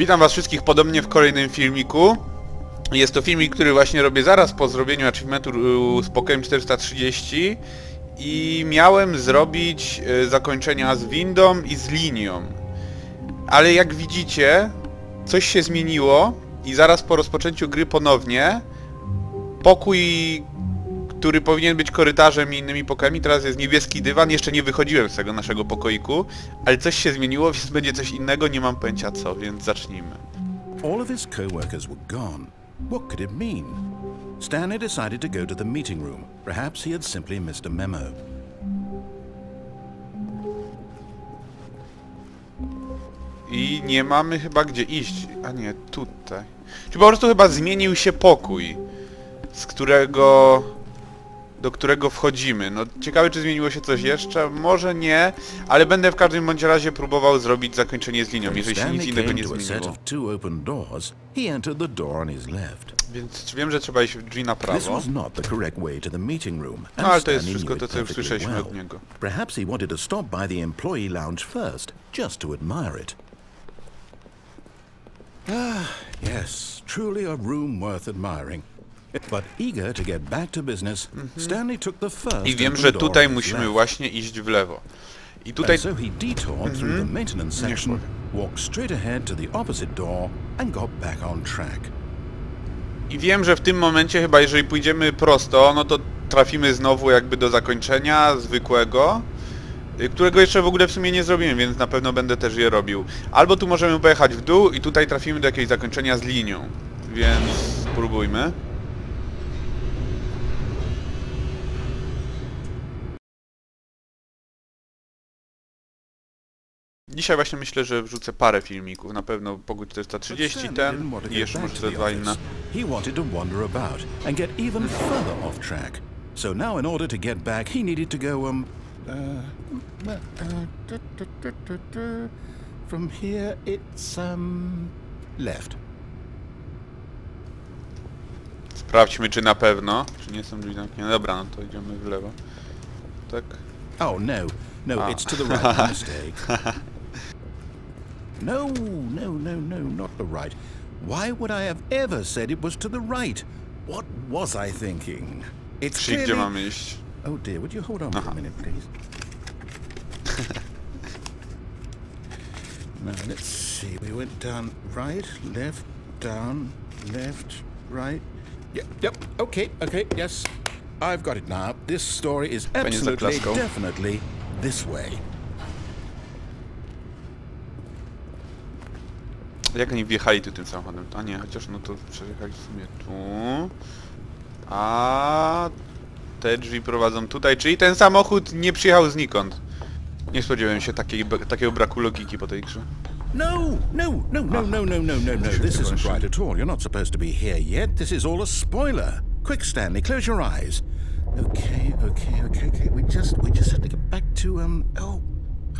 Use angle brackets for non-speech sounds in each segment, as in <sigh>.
Witam was wszystkich podobnie w kolejnym filmiku. Jest to filmik, który właśnie robię zaraz po zrobieniu achievementu z Pokémon 430 i miałem zrobić y, zakończenia z windą i z linią. Ale jak widzicie, coś się zmieniło i zaraz po rozpoczęciu gry ponownie pokój, który powinien być korytarzem i innymi pokojami, teraz jest niebieski dywan, jeszcze nie wychodziłem z tego naszego pokoiku, ale coś się zmieniło, więc będzie coś innego, nie mam pojęcia co, więc zacznijmy. All of his co-workers were gone. What could it mean? Stanley decided to go to the meeting room. Perhaps he had simply missed a memo. I nie mamy chyba gdzie iść. A nie, tutaj. Czy po prostu chyba zmienił się pokój, z którego... do którego wchodzimy. No ciekawe czy zmieniło się coś jeszcze? Może nie, ale będę w każdym bądź razie próbował zrobić zakończenie z linią, jeżeli się nic innego nie zmieniło. Więc wiem, że trzeba iść w drzwi na prawo. No ale to jest wszystko to, co już słyszeliśmy od niego. Perhaps he wanted to stop by the employee lounge first, just to admire it. Ah, yes, truly a room worth admiring. Mhm. I wiem, że tutaj musimy właśnie iść w lewo. I tutaj so he detoured through the maintenance Niech section, powiem. walked straight ahead to the opposite door, and got back on track. I wiem, że w tym momencie chyba jeżeli pójdziemy prosto, no to trafimy znowu jakby do zakończenia zwykłego, y, którego jeszcze w ogóle w sumie nie zrobiłem, więc na pewno będę też je robił. Albo tu możemy pojechać w dół i tutaj trafimy do jakiegoś zakończenia z linią. Więc spróbujmy. Dzisiaj właśnie myślę, że wrzucę parę filmików, na pewno Pogód But 430 Stanley ten i jeszcze może te dwa inne. He wanted to wander about and get even further off track. So now in order to get back, he needed to go, um... Uh, uh, du. From here, it's, um... Left. Sprawdźmy czy na pewno, czy nie są drzwi zamknięte. Dobra, no to idziemy w lewo. Tak. Oh, no. No, Ah. it's to the right. My mistake. <laughs> No, no, no, no, not the right. Why would I have ever said it was to the right? What was I thinking? It's Czyli gdzie clearly... mamy iść? Oh dear, would you hold on for a minute, please? <laughs> now, let's see. We went down right, left, down, left, right. Yep, yep. Okay, okay, yes. I've got it now. This story is absolutely, definitely this way. Jak oni wjechali tu tym samochodem? A nie, chociaż no to przejechali w sumie tu. A te drzwi prowadzą tutaj, czyli ten samochód nie przyjechał znikąd. Nie spodziewałem się takiej, takiego braku logiki po tej grze. No, no, no, no, no, no, no, no, no. This isn't right at all. You're not supposed to be here yet. This is all a spoiler. Quick, Stanley, close your eyes. Okay, okay, okay, okay. We just, we just have to get back to um. Oh,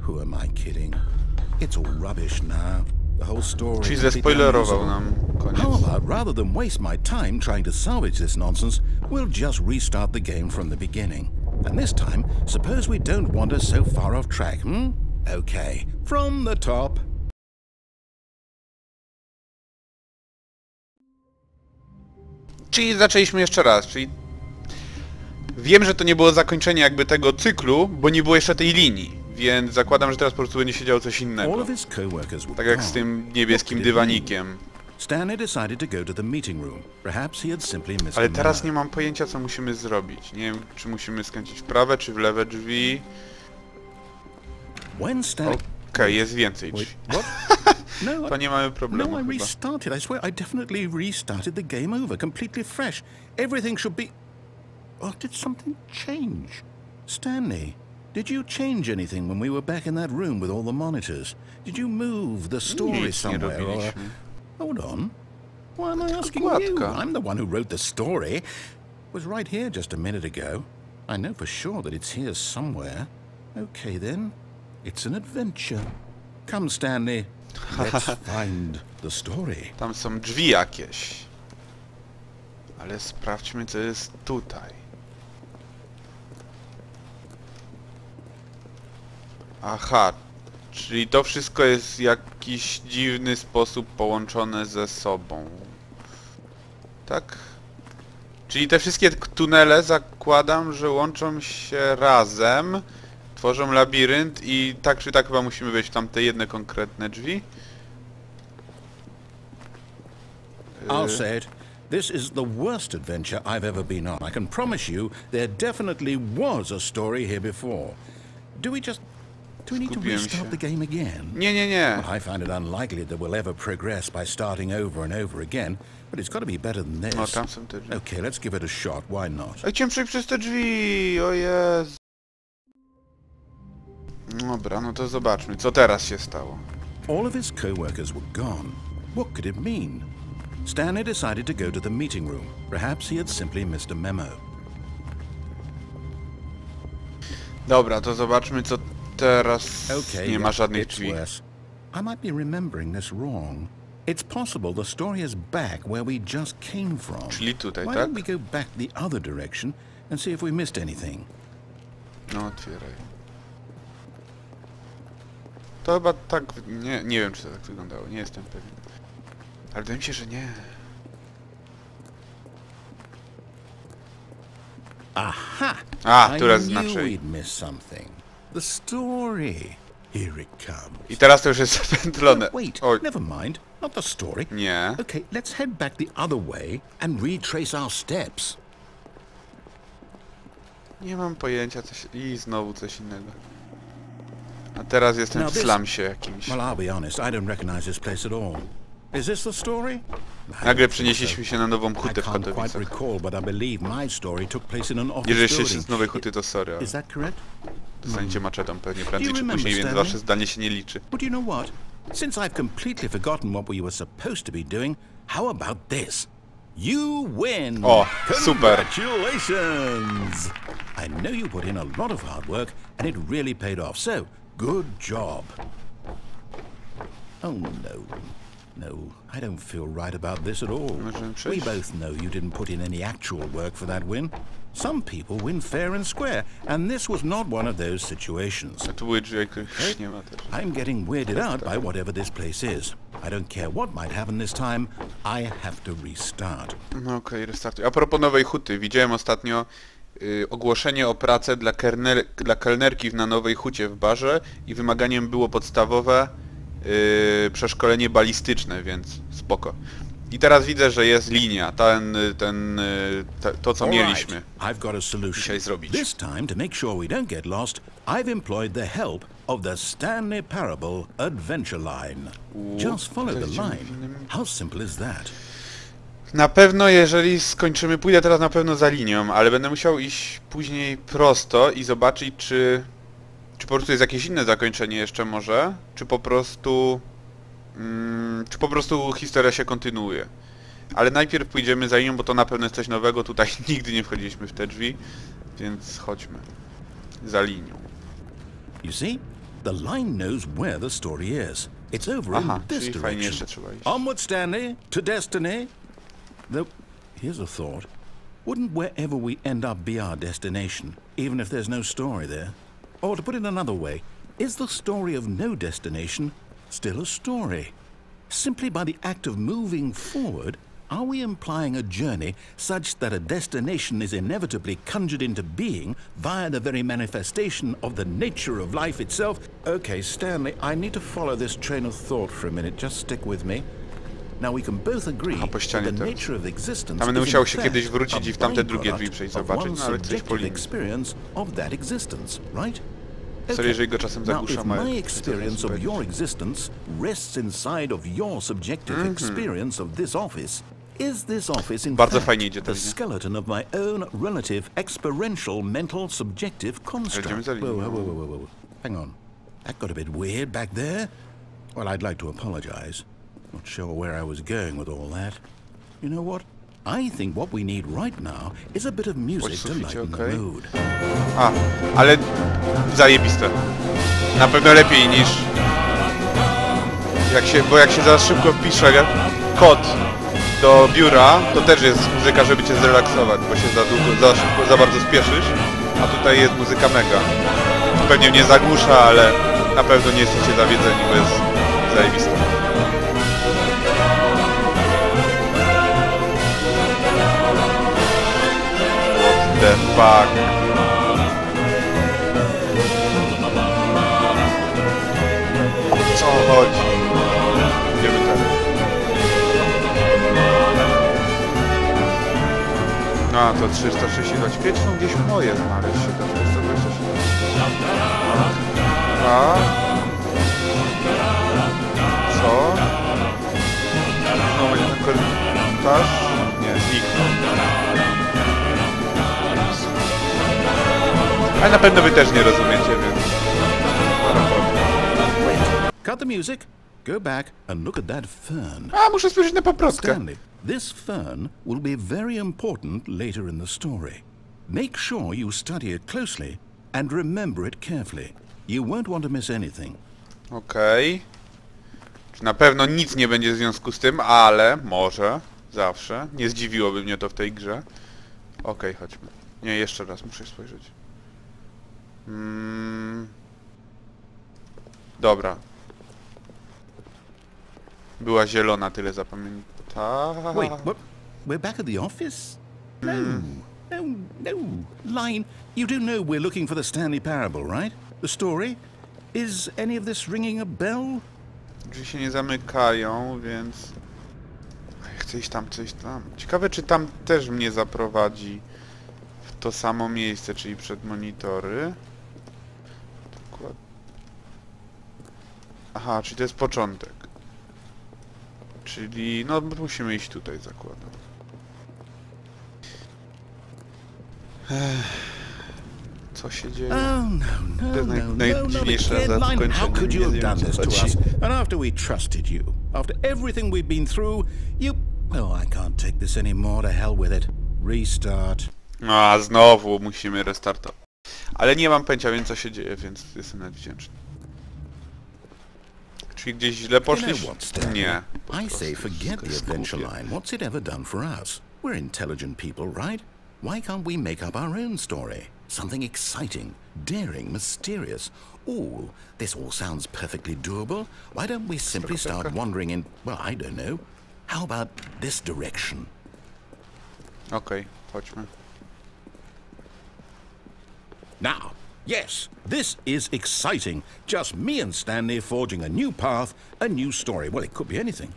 who am I kidding? It's all rubbish now. Czyli zespoilerował nam koniec. about rather than waste my time trying to salvage this nonsense, we'll just restart the game from the beginning. And this time, suppose we don't wander so far off track, hmm? Okay, from the top. Czyli zaczęliśmy jeszcze raz, czyli... Wiem, że to nie było zakończenie jakby tego cyklu, bo nie było jeszcze tej linii, więc zakładam, że teraz po prostu będzie się działo coś innego. Tak jak z tym niebieskim dywanikiem. Ale teraz nie mam pojęcia co musimy zrobić. Nie wiem czy musimy skręcić w prawe czy w lewe drzwi. Okej, jest więcej drzwi. <laughs> No, To nie mamy problemu no, I chyba. restarted. I swear, I definitely restarted the game over, completely fresh. Everything should be... Oh, did something change? Stanley, did you change anything when we were back in that room with all the monitors? Did you move the story Nic somewhere? Or... Uh, Hold on. Why am I asking you? I'm the one who wrote the story. It was right here just a minute ago. I know for sure that it's here somewhere. Okay then. It's an adventure. Come, Stanley. Let's <laughs> find the story. Tam są drzwi jakieś. Ale sprawdźmy co jest tutaj. Aha, czyli to wszystko jest jakiś jakiś dziwny sposób połączone ze sobą. Tak? Czyli te wszystkie tunele zakładam, że łączą się razem, tworzą labirynt i tak czy tak chyba musimy wejść w tamte jedne konkretne drzwi. I'll Y, say it. This is the worst adventure I've ever been on. I can promise you there definitely was a story here before. Do we just... Do we need to restart the game again? Nie, nie, nie. I find it unlikely that we'll ever progress by starting over and over again, but it's got to be better than O, this. tam są te drzwi. Okay, let's give it a shot. Why not? Ej, chciałem przejść przez te drzwi, o Jezu. Dobra, no to zobaczmy, co teraz się stało. All of his co-workers were gone. What could it mean? Stanley decided to go to the meeting room. Perhaps he had simply missed a memo. Dobra, to zobaczmy, co teraz Okay, nie ma żadnych drzwi. worse. I might be remembering this wrong. It's possible the story is back where we just came from. Czyli tutaj, Why tak? don't we go back the other direction and see if we missed anything? No, otwieraj. To chyba tak... Nie, nie wiem, czy to tak wyglądało, nie jestem pewien. Ale wydaje mi się, że nie. Aha! A, I teraz znaczy. we'd missed something. The story. Here it comes. I teraz to już jest <laughs> zapętlone. No, wait, Oj, never mind. Not the story. nie. Okay, let's head back the other way and retrace our steps. Nie mam pojęcia, coś... I znowu coś innego. A teraz jestem w slamsie jakimś. Well, I'll be honest, I don't recognize this place at all. Is this the story? I Nagle przenieśliśmy się na nową hutę w can't quite Katowicach. recall, but I believe my story took place in an office Jeżeli się building. z nowej huty, to sorry, ale Is that correct? dostaniecie maczetą pewnie prędzej czy remember, później, więc wasze zdanie się nie liczy. Do you know what? Since I've completely forgotten what we were supposed to be doing, how about this? You win! O, super. Congratulations! I know you put in a lot of hard work, and it really paid off, so good job. Oh, no. No, I don't feel right about this at all. We both know you didn't put in any actual work for that win. Some people win fair and square, and this was not one of those situations. A tu były drzwi, których już nie ma też. I'm getting weirded out by whatever this place is. I don't care what might happen this time, I have to restart. No okej, restartuj. A propos nowej huty, widziałem ostatnio y, ogłoszenie o pracę dla, kerner, dla kelnerki na nowej hucie w barze i wymaganiem było podstawowe y, przeszkolenie balistyczne, więc spoko. I teraz widzę, że jest linia, ten, ten, y, te, to co mieliśmy. Dzisiaj zrobić. This time, to make sure we don't get lost, I've employed the help of the Stanley Parable Adventure Line. Just follow the line. How simple is that? Na pewno jeżeli skończymy, pójdę teraz na pewno za linią, ale będę musiał iść później prosto i zobaczyć czy... Czy po prostu jest jakieś inne zakończenie jeszcze może? Czy po prostu... Mm, czy po prostu historia się kontynuuje? Ale najpierw pójdziemy za linią, bo to na pewno jest coś nowego. Tutaj <laughs> nigdy nie wchodziliśmy w te drzwi, więc chodźmy. Za linią. You see, the line knows where the story is. It's over Aha, in this direction. jeszcze trzeba iść. Onward, Stanley, to destiny. Though, here's a thought. Wouldn't wherever we end up be our destination, even if there's no story there? Or to put it another way, is the story of no destination still a story? Simply by the act of moving forward, are we implying a journey such that a destination is inevitably conjured into being via the very manifestation of the nature of life itself? Okay, Stanley, I need to follow this train of thought for a minute. Just stick with me. Now we can both agree Aha, po that the nature of existence Tam is musiał się kiedyś wrócić a i w tamte drugie drzwi przejść, zobaczyć, no ale coś po experience of that existence, right? Sorry, jeżeli go czasem Now, zagłusza if my experience of your existence rests inside of your subjective Mhm. experience of this office, is this office in Bardzo fact idzie the skeleton of my own relative experiential mental subjective construct? Whoa, whoa, whoa, whoa, whoa. Hang on. That got a bit weird back there. Well, I'd like to apologize. Not sure where I was going with all that. You know what? I think what we need right now is a bit of music to lighten okej. the mood. A, ale zajebiste. Na pewno lepiej niż... Jak się, bo jak się za szybko wpisze kod do biura, to też jest muzyka, żeby cię zrelaksować, bo się za długo, za szybko, za bardzo spieszysz, a tutaj jest muzyka mega. Pewnie mnie zagłusza, ale na pewno nie jesteście zawiedzeni, bo jest Zajebiste. What the fuck? A, to 365 są gdzieś moje znaleźć się to 427. A? Co? Znowu nie ten korytarz? Nie, zniknął. Ale na pewno wy też nie rozumiecie, więc... Cut the music, go back and look at that fern. A, muszę spojrzeć na paprotkę. Stanley, this fern will be very important later in the story. Make sure you study it closely and remember it carefully. You won't want to miss anything. Okej. Czy Na pewno nic nie będzie w związku z tym, ale może, zawsze. Nie zdziwiłoby mnie to w tej grze. Okej, chodźmy. Nie, jeszcze raz muszę spojrzeć. Mm. Dobra. Była zielona, tyle zapamiętałem. Wait, what? We're back at the office? No, no, no. Line, you do know we're looking for the Stanley Parable, right? The story? Is any of this ringing a bell? Drzwi się nie zamykają, więc... A ja Chcę iść tam, coś tam. Ciekawe, czy tam też mnie zaprowadzi w to samo miejsce, czyli przed monitory. Aha, czyli to jest początek. Czyli, no musimy iść tutaj, zakładam. Co się dzieje? Oh, no, no, To jest naj- no, no, najdziwniejsze zakończenie. Nie wiem, co chodzi. And after we trusted you, after everything we've been through, you... Oh, I can't take this anymore. To hell with it. Restart. No, a znowu musimy restartować. Ale nie mam pęcia, więc co się dzieje, więc jestem nawet wdzięczny. Czyli gdzieś źle poszliśmy? Nie. I say forget the adventure line. What's it ever done for us? We're intelligent people, right? Why can't we make up our own story? Something exciting, daring, mysterious. Ooh, this all sounds perfectly doable. Why don't we simply start wandering in, well, I don't know. How about this direction? Okej, chodźmy. Now, yes, this is exciting. Just me and Stanley forging a new path, a new story. Well, it could be anything.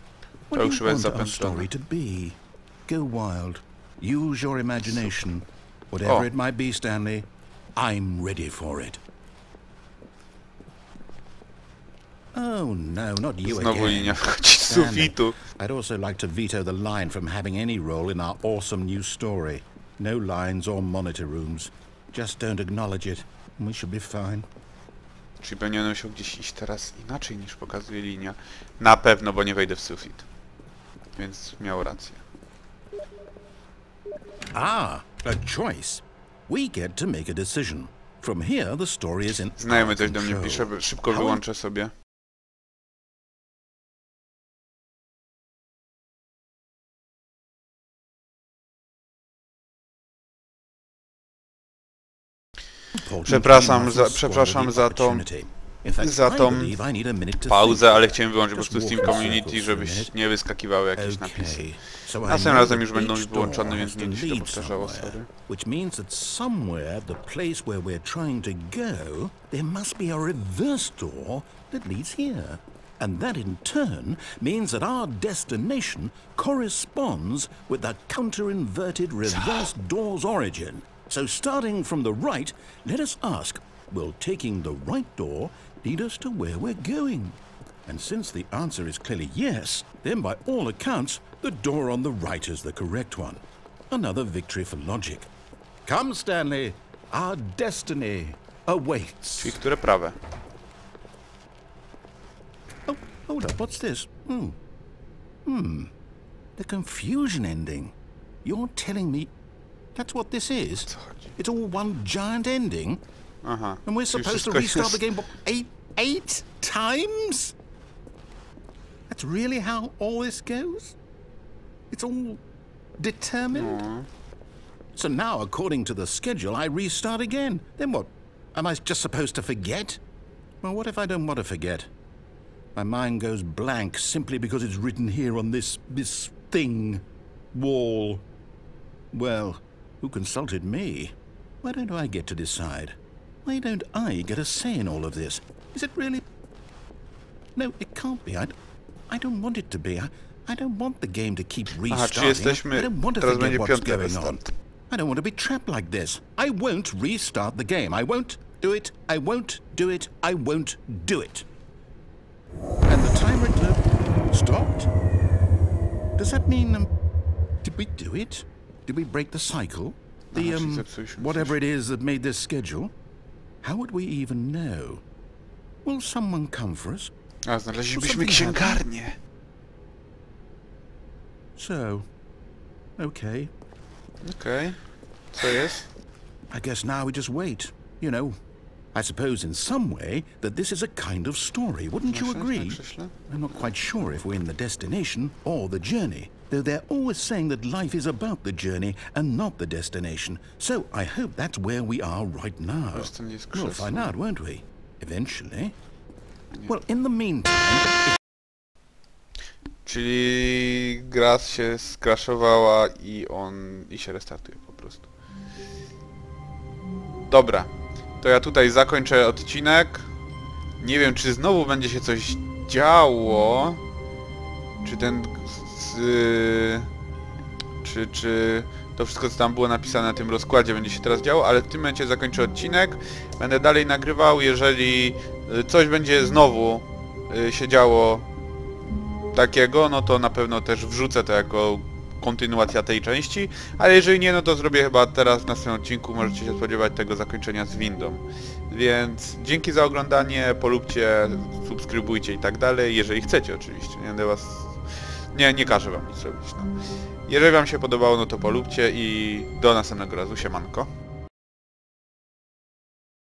What do you want our story to be? Go wild. Use your imagination. Whatever O. it might be, Stanley, I'm ready for it. Oh no, not you Znowu again. linia wchodzi z Stanley. I'd also like to veto the line from having any role in our awesome new story. No lines or monitor rooms. Just don't acknowledge it, we should be fine. Czyli powinienem musiał gdzieś iść teraz inaczej niż pokazuje linia. Na pewno, bo nie wejdę w sufit. Więc miał rację. Ah, a choice. We get to make a decision. From here, the story is in Znajomy coś do mnie pisze, szybko wyłączę sobie. Przepraszam za- przepraszam za tą- za tą Pauzę, ale chciałem wyłączyć po prostu Steam Community, żebyś nie wyskakiwały jakieś napisy. Następnym razem już będą wyłączone, więc nie się to powtarzało, sorry. Which means that somewhere the place where we're trying to go, there must be a reverse door that leads here. And that in turn means that our destination corresponds with the counter-inverted reverse door's origin. So starting from the right, let us ask, will taking the right door lead us to where we're going? And since the answer is clearly yes, then by all accounts, the door on the right is the correct one. Another victory for logic. Come, Stanley, our destiny awaits. Czyli które prawe? Oh, hold up, what's this? Hmm. Hmm. The confusion ending. You're telling me that's what this is? It's all one giant ending? Aha. And we're supposed to restart the game eight eight times? That's really how all this goes? It's all determined? No. So now, according to the schedule, I restart again. Then what? Am I just supposed to forget? Well, what if I don't want to forget? My mind goes blank simply because it's written here on this this thing wall. Well, who consulted me? Why don't I get to decide? Why don't I get a say in all of this? Is it really? No, it can't be. I, I don't want it to be. I, I don't want the game to keep restarting. I don't want to forget what's going on. I don't want to be trapped like this. I won't restart the game. I won't do it. I won't do it. I won't do it. And the timer stopped. Does that mean um, did we do it? Did we break the cycle? The um, whatever it is that made this schedule? How would we even know? Will someone come for us? A, znaleźlibyśmy księgarnię. So, okay. Okay. So yes. I guess now we just wait. You know, I suppose in some way that this is a kind of story, wouldn't you agree? I'm not quite sure if we're in the destination or the journey, though they're always saying that life is about the journey and not the destination. So I hope that's where we are right now. We'll find out, won't we? Eventually. Well, in the meantime, Czyli gra się skraszowała i on... i się restartuje po prostu. Dobra. To ja tutaj zakończę odcinek. Nie wiem, czy znowu będzie się coś działo. Czy ten... z- czy, czy to wszystko, co tam było napisane na tym rozkładzie będzie się teraz działo, ale w tym momencie zakończę odcinek. Będę dalej nagrywał, jeżeli y, coś będzie znowu y, się działo takiego, no to na pewno też wrzucę to jako kontynuacja tej części, ale jeżeli nie, no to zrobię chyba teraz w następnym odcinku, możecie się spodziewać tego zakończenia z windą. Więc dzięki za oglądanie, polubcie, subskrybujcie i tak dalej, jeżeli chcecie oczywiście, nie będę was... Nie, nie każę wam nic robić, no. Jeżeli wam się podobało, no to polubcie i do następnego razu, siemanko.